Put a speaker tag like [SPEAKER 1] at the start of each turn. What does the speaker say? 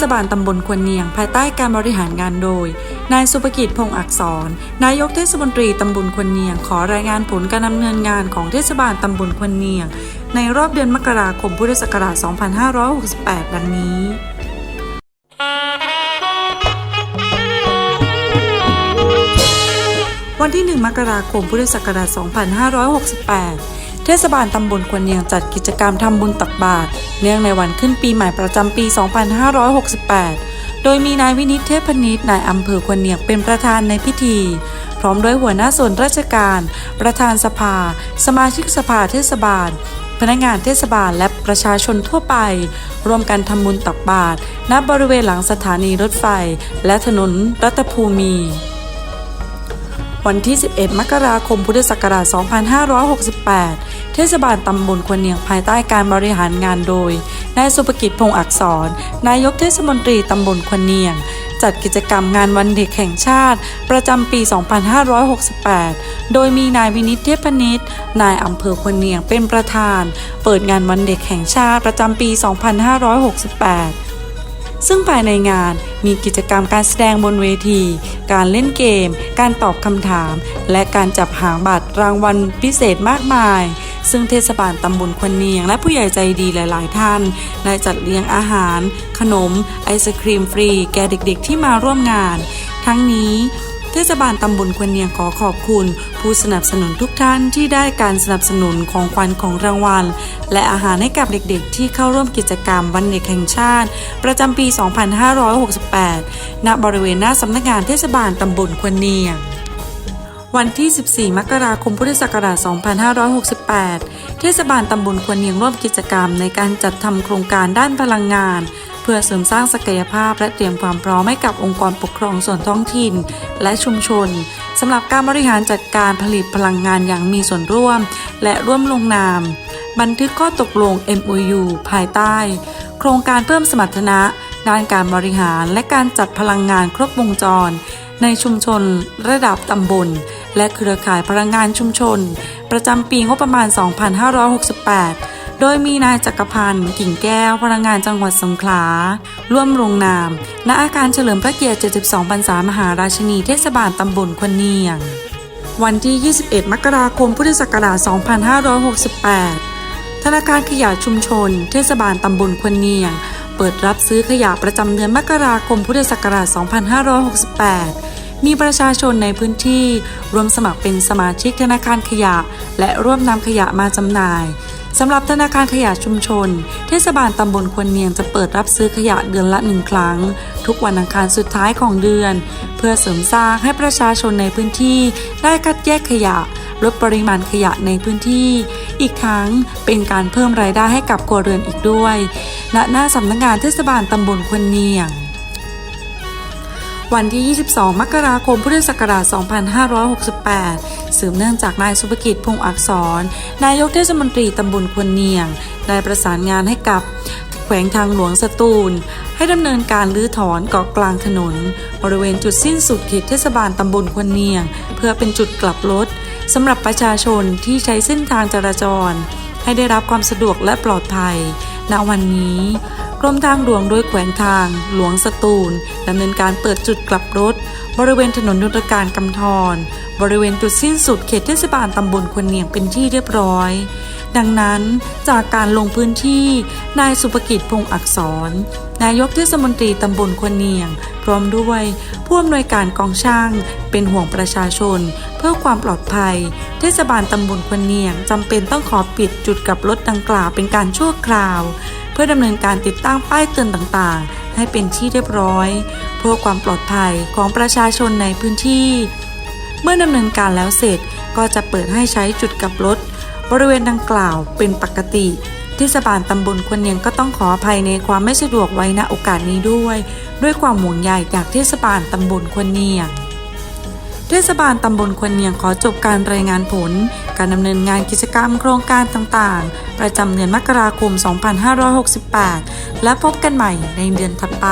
[SPEAKER 1] ศบาลตำบลควนเนียง ภายใต้การบริหารงานโดย นายสุภกิจพงษ์อักษร นายกเทศมนตรีตำบลควนเนียง ขอรายงานผลการดำเนินงานของเทศบาลตำบลควนเนียง ในรอบเดือนมกราคมพุทธศักราช 2568 ดังนี้วันที่ 1 มกราคม พุทธศักราช 2568 เทศบาลตำบลควนเนียงจัดกิจกรรมทำบุญตักบาตรเนื่องในวันขึ้นปีใหม่ประจำปี 2568 โดยมีนายวินิตเทพนิตนายอำเภอควนเนียงเป็นประธานในพิธี พร้อมด้วยหัวหน้าส่วนราชการ ประธานสภา สมาชิกสภาเทศบาล พนักงานเทศบาลและประชาชนทั่วไปร่วมกันทำบุญตักบาตรณบริเวณหลังสถานีรถไฟ และถนนรัตภูมิวันที่ 11 มกราคม พุทธศักราช 2568 เทศบาลตำบลควนเนียงภายใต้การบริหารงานโดย นายสุภกิจพงษ์อักษร นายกเทศมนตรีตำบลควนเนียง จัดกิจกรรมงานวันเด็กแห่งชาติ ประจำปี 2568 โดยมีนายวินิตเทพนิตนายอำเภอควนเนียงเป็นประธาน เปิดงานวันเด็กแห่งชาติประจำปี 2568ซึ่งภายในงานมีกิจกรรมการแสดงบนเวที การเล่นเกม การตอบคำถาม และการจับหางบัตรรางวัลพิเศษมากมาย ซึ่งเทศบาลตำบลควนเนียง และผู้ใหญ่ใจดีหลาย ๆ ท่านได้จัดเลี้ยงอาหาร ขนม ไอศครีมฟรี แก่เด็กๆ ที่มาร่วมงาน ทั้งนี้เทศบาลตำบลควนเนียงขอขอบคุณ ผู้สนับสนุนทุกท่านที่ได้การสนับสนุนของขวัญของรางวัล และอาหารให้กับเด็กๆ ที่เข้าร่วมกิจกรรมวันเด็กแห่งชาติ ประจำปี 2568 ณ บริเวณหน้าสำนักงานเทศบาลตำบลควนเนียง วันที่ 14 มกราคมพุทธศักราช 2568 เทศบาลตำบลควนเนียงร่วมกิจกรรม ในการจัดทำโครงการด้านพลังงาน เพื่อเสริมสร้างศักยภาพและเตรียมความพร้อมให้กับองค์กรปกครองส่วนท้องถิ่น และชุมชนสำหรับการบริหารจัดการผลิตพลังงานอย่างมีส่วนร่วม และร่วมลงนาม บันทึกข้อตกลง MOU ภายใต้ โครงการเพิ่มสมรรถนะด้านการบริหารและการจัดพลังงานครบวงจร ในชุมชนระดับตำบล และเครือข่ายพลังงานชุมชน ประจำปีงบประมาณ 2568 โดยมีนายจักรพันธ์กิ่งแก้วพลังงานจังหวัดสงขลา ร่วมลงนาม ณอาการเฉลิมพระเกียรติ 72พรรษามหาราชินีเทศบาลตำบลควนเนียง วันที่ 21 มกราคม พุทธศักราช 2568 ธนาคารขยะชุมชน เทศบาลตำบลควนเนียงเปิดรับซื้อขยะประจำเดือนมกราคมพุทธศักราช 2568 มีประชาชนในพื้นที่รวมสมัครเป็นสมาชิกธนาคารขยะ และร่วมนำขยะมาจำหน่ายสำหรับธนาคารขยะชุมชน เทศบาลตำบลควนเนียงจะเปิดรับซื้อขยะเดือนละหนึ่งครั้ง ทุกวันอังคารสุดท้ายของเดือน เพื่อเสริมสร้างให้ประชาชนในพื้นที่ได้คัดแยกขยะ ลดปริมาณขยะในพื้นที่ อีกทั้งเป็นการเพิ่มรายได้ให้กับครัวเรือนอีกด้วย ณ หน้าสำนักงานเทศบาลตำบลควนเนียง วันที่ 22 มกราคม พุทธศักราช 2568 สืบเนื่องจากนายสุภกิจพงษ์อักษร นายกเทศมนตรีตำบลควนเนียง ได้ประสานงานให้กับแขวงทางหลวงสตูล ให้ดำเนินการรื้อถอนเกาะกลางถนน บริเวณจุดสิ้นสุดเขตเทศบาลตำบลควนเนียง เพื่อเป็นจุดกลับรถสำหรับประชาชนที่ใช้เส้นทางจราจร ให้ได้รับความสะดวกและปลอดภัย ณ วันนี้ กรมทางหลวงโดยแขวงทาง หลวงสตูลดำเนินการเปิดจุดกลับรถ บริเวณถนนยุทธการกำธรบริเวณจุดสิ้นสุดเขตเทศบาลตำบลควนเนียงเป็นที่เรียบร้อย ดังนั้นจากการลงพื้นที่นายสุภกิจพงษ์อักษร นายกเทศมนตรีตำบลควนเนียง พร้อมด้วยผู้อำนวยการกองช่าง เป็นห่วงประชาชน เพื่อความปลอดภัย เทศบาลตำบลควนเนียงจำเป็นต้องขอปิดจุดกลับรถดังกล่าวเป็นการชั่วคราว เพื่อดำเนินการติดตั้งป้ายเตือนต่างๆ ให้เป็นที่เรียบร้อย เพื่อความปลอดภัยของประชาชนในพื้นที่ เมื่อดำเนินการแล้วเสร็จก็จะเปิดให้ใช้จุดกลับรถ บริเวณดังกล่าวเป็นปกติเทศบาลตำบลควนเนียงก็ต้องขออภัยในความไม่สะดวกไว้ณโอกาสนี้ด้วย ด้วยความห่วงใยจากเทศบาลตำบลควนเนียงเทศบาลตำบลควนเนียงขอจบการรายงานผล การดำเนินงานกิจกรรมโครงการต่างๆ ประจำเดือนมกราคม 2568 และพบกันใหม่ในเดือนถัดไป